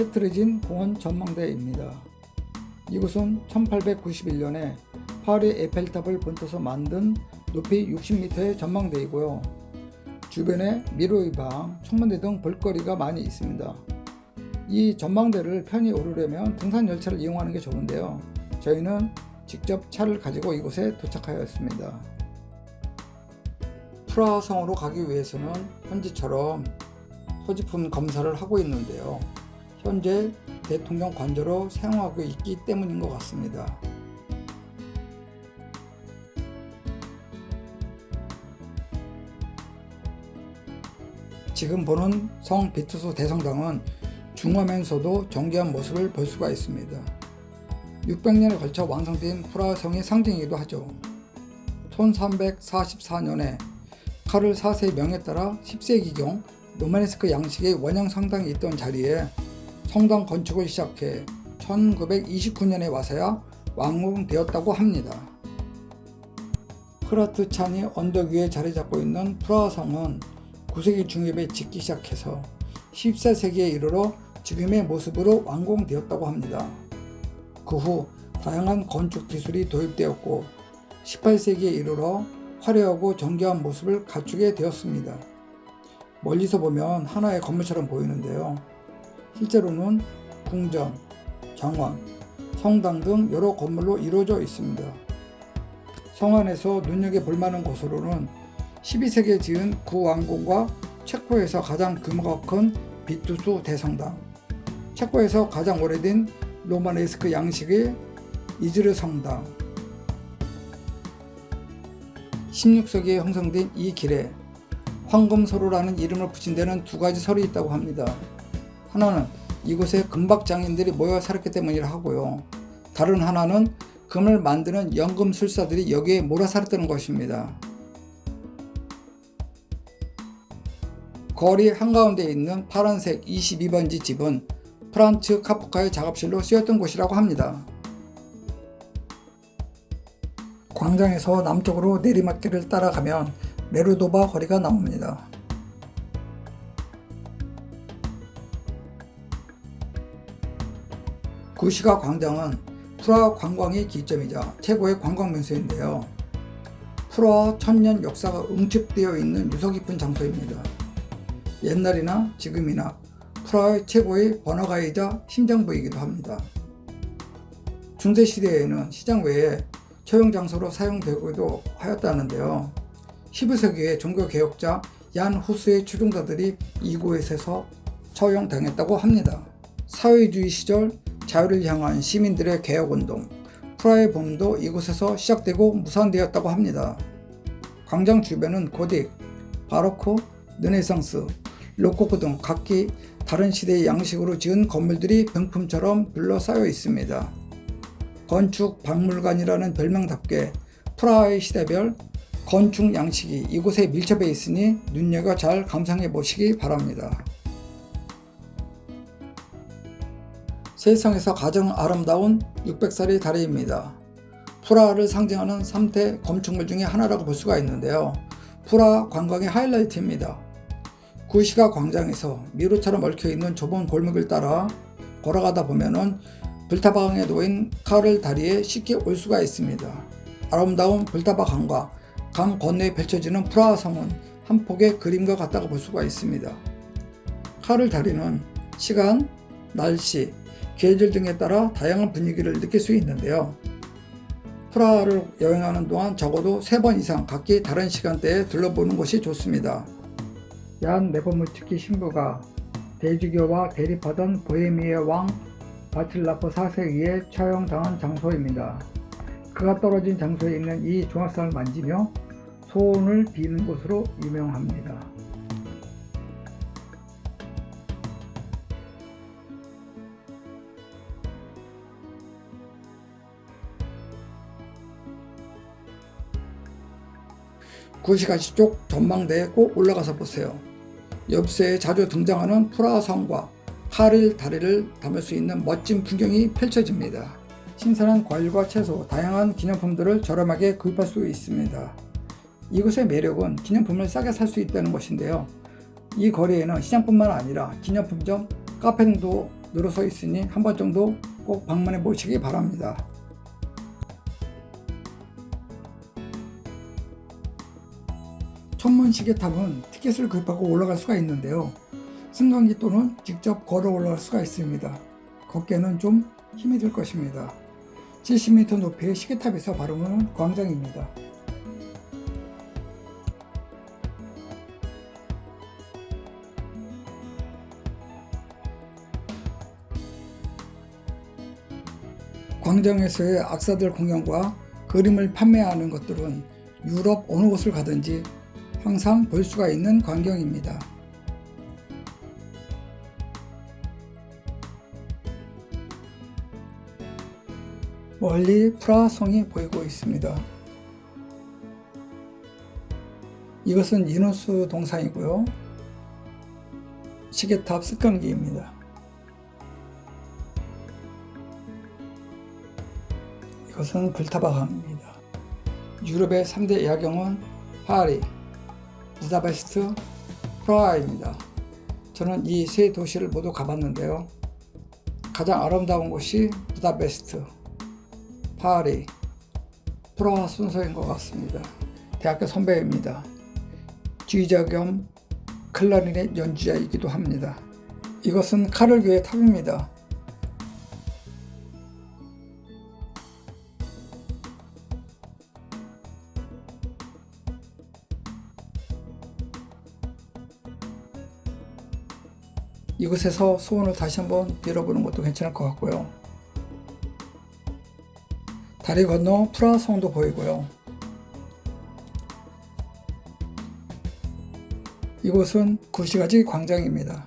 헤트레진 공원 전망대입니다. 이곳은 1891년에 파리 에펠탑을 본떠서 만든 높이 60m의 전망대이고요. 주변에 미로의 방, 청문대 등 볼거리가 많이 있습니다. 이 전망대를 편히 오르려면 등산 열차를 이용하는 게 좋은데요. 저희는 직접 차를 가지고 이곳에 도착하였습니다. 프라하 성으로 가기 위해서는 현지처럼 소지품 검사를 하고 있는데요. 현재 대통령 관저로 사용하고 있기 때문인 것 같습니다. 지금 보는 성 비투스 대성당은 중하면서도 정교한 모습을 볼 수가 있습니다. 600년에 걸쳐 완성된 프라하 성의 상징이기도 하죠. 1344년에 카를 4세의 명에 따라 10세기경 로마네스크 양식의 원형 성당이 있던 자리에 성당 건축을 시작해 1929년에 와서야 완공되었다고 합니다. 크라트 찬이 언덕 위에 자리 잡고 있는 프라하 성은 9세기 중엽에 짓기 시작해서 14세기에 이르러 지금의 모습으로 완공되었다고 합니다. 그 후 다양한 건축 기술이 도입되었고 18세기에 이르러 화려하고 정교한 모습을 갖추게 되었습니다. 멀리서 보면 하나의 건물처럼 보이는데요. 실제로는 궁전, 정원, 성당 등 여러 건물로 이루어져 있습니다. 성 안에서 눈여겨볼 만한 곳으로는 12세기에 지은 구왕궁과 체코에서 가장 규모가 큰 비투수 대성당, 체코에서 가장 오래된 로마네스크 양식의 이즈르 성당, 16세기에 형성된 이 길에 황금서로라는 이름을 붙인 데는 두 가지 설이 있다고 합니다. 하나는 이곳에 금박장인들이 모여 살았기 때문이라 하고요. 다른 하나는 금을 만드는 연금술사들이 여기에 몰아 살았다는 것입니다. 거리 한가운데 있는 파란색 22번지 집은 프란츠 카프카의 작업실로 쓰였던 곳이라고 합니다. 광장에서 남쪽으로 내리막길을 따라가면 메르도바 거리가 나옵니다. 구시가 광장은 프라하 관광의 기점이자 최고의 관광 명소인데요. 프라하 천년 역사가 응축되어 있는 유서 깊은 장소입니다. 옛날이나 지금이나 프라하의 최고의 번화가이자 심장부이기도 합니다. 중세 시대에는 시장 외에 처용 장소로 사용되기도 하였다는데요. 15세기에 종교 개혁자 얀 후스의 추종자들이 이곳에서 처형당했다고 합니다. 사회주의 시절 자유를 향한 시민들의 개혁운동, 프라의 봄도 이곳에서 시작되고 무산되었다고 합니다. 광장 주변은 고딕, 바로크, 르네상스, 로코코 등 각기 다른 시대의 양식으로 지은 건물들이 병품처럼 둘러싸여 있습니다. 건축 박물관이라는 별명답게 프라하의 시대별 건축 양식이 이곳에 밀접해 있으니 눈여겨 잘 감상해 보시기 바랍니다. 세상에서 가장 아름다운 600살의 다리입니다. 프라하를 상징하는 3대 건축물 중에 하나라고 볼 수가 있는데요. 프라하 관광의 하이라이트입니다. 구시가 광장에서 미로처럼 얽혀있는 좁은 골목을 따라 걸어가다 보면은 불타방에 놓인 카를 다리에 쉽게 올 수가 있습니다. 아름다운 불타바 강과 강 건너에 펼쳐지는 프라하 성은 한 폭의 그림과 같다고 볼 수가 있습니다. 카를 다리는 시간, 날씨, 계절 등에 따라 다양한 분위기를 느낄 수 있는데요. 프라하를 여행하는 동안 적어도 3번 이상 각기 다른 시간대에 둘러보는 것이 좋습니다. 얀 네포무츠키 신부가 대주교와 대립하던 보헤미의 왕 바칠라프 4세기에 처형당한 장소입니다. 그가 떨어진 장소에 있는 이 종합상을 만지며 소원을 비는 곳으로 유명합니다. 구시가시 쪽 전망대에 꼭 올라가서 보세요. 엽서에 자주 등장하는 프라하 성과 카릴 다리를 담을 수 있는 멋진 풍경이 펼쳐집니다. 신선한 과일과 채소, 다양한 기념품들을 저렴하게 구입할 수 있습니다. 이곳의 매력은 기념품을 싸게 살 수 있다는 것인데요. 이 거리에는 시장뿐만 아니라 기념품점, 카페 등도 늘어서 있으니 한 번 정도 꼭 방문해 보시기 바랍니다. 천문 시계탑은 티켓을 구입하고 올라갈 수가 있는데요. 승강기 또는 직접 걸어 올라갈 수가 있습니다. 걷기에는 좀 힘이 들 것입니다. 70m 높이의 시계탑에서 바라보는 광장입니다. 광장에서의 악사들 공연과 그림을 판매하는 것들은 유럽 어느 곳을 가든지 항상 볼 수가 있는 광경입니다. 멀리 프라하성이 보이고 있습니다. 이것은 이누스 동상이고요. 시계탑 습강기입니다. 이것은 불타바강입니다. 유럽의 3대 야경은 파리, 부다페스트, 프라하입니다. 저는 이 세 도시를 모두 가봤는데요. 가장 아름다운 곳이 부다페스트, 파리, 프라하 순서인 것 같습니다. 대학교 선배입니다. 지휘자 겸 클라리넷 연주자이기도 합니다. 이것은 카를 교의 탑입니다. 이곳에서 소원을 다시 한번 빌어보는 것도 괜찮을 것 같고요. 다리 건너 프라하 성도 보이고요. 이곳은 구시가지 광장입니다.